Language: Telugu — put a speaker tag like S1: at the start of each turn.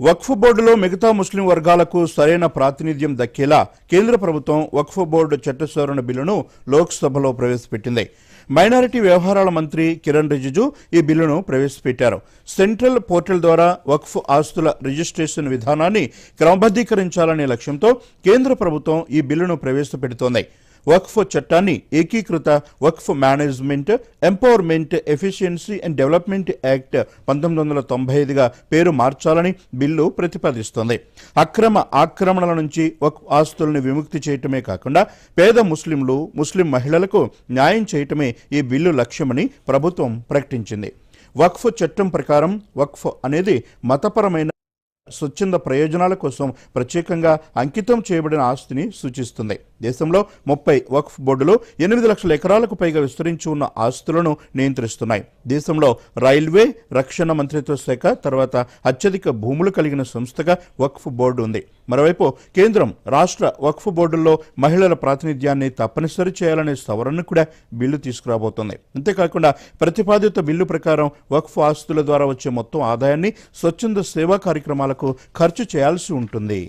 S1: వక్ఫ్ బోర్డులో మిగతా ముస్లిం వర్గాలకు సరైన ప్రాతినిధ్యం దక్కేలా కేంద్ర ప్రభుత్వం వక్ఫ్ బోర్డు చట్ట సవరణ బిల్లును లోక్సభలో ప్రవేశపెట్టింది. మైనారిటీ వ్యవహారాల మంత్రి కిరణ్ రిజిజు ఈ బిల్లును ప్రవేశపెట్టారు. సెంట్రల్ పోర్టల్ ద్వారా వక్ఫ్ ఆస్తుల రిజిస్ట్రేషన్ విధానాన్ని క్రమబద్ధీకరించాలనే లక్ష్యంతో కేంద్ర ప్రభుత్వం ఈ బిల్లును ప్రవేశపెడుతోంది. వక్ఫ్ చట్టాన్ని ఏకీకృత Waqf management empowerment efficiency and development act పంతొమ్మిది వందల తొంభై ఐదుగా పేరు మార్చాలని బిల్లు ప్రతిపాదిస్తోంది. అక్రమ ఆక్రమణల నుంచి వక్ఫ్ ఆస్తులను విముక్తి చేయటమే కాకుండా పేద ముస్లింలు ముస్లిం మహిళలకు న్యాయం చేయటమే ఈ బిల్లు లక్ష్యమని ప్రభుత్వం ప్రకటించింది. వక్ఫ్ చట్టం ప్రకారం వక్ఫ్ అనేది మతపరమైన స్వచ్ఛంద ప్రయోజనాల కోసం ప్రత్యేకంగా అంకితం చేయబడిన ఆస్తిని సూచిస్తుంది. దేశంలో ముప్పై వక్ఫ్ బోర్డులు ఎనిమిది లక్షల ఎకరాలకు పైగా విస్తరించి ఉన్న ఆస్తులను నియంత్రిస్తున్నాయి. దేశంలో రైల్వే రక్షణ మంత్రిత్వ శాఖ తర్వాత అత్యధిక భూములు కలిగిన సంస్థగా వక్ఫ్ బోర్డు ఉంది. మరోవైపు కేంద్రం రాష్ట్ర వక్ఫ్ బోర్డుల్లో మహిళల ప్రాతినిధ్యాన్ని తప్పనిసరి చేయాలనే సవరణను కూడా బిల్లు తీసుకురాబోతోంది. అంతేకాకుండా ప్రతిపాదిత బిల్లు ప్రకారం వక్ఫ్ ఆస్తుల ద్వారా వచ్చే మొత్తం ఆదాయాన్ని స్వచ్ఛంద సేవా కార్యక్రమాలకు ఖర్చు చేయాల్సి ఉంటుంది.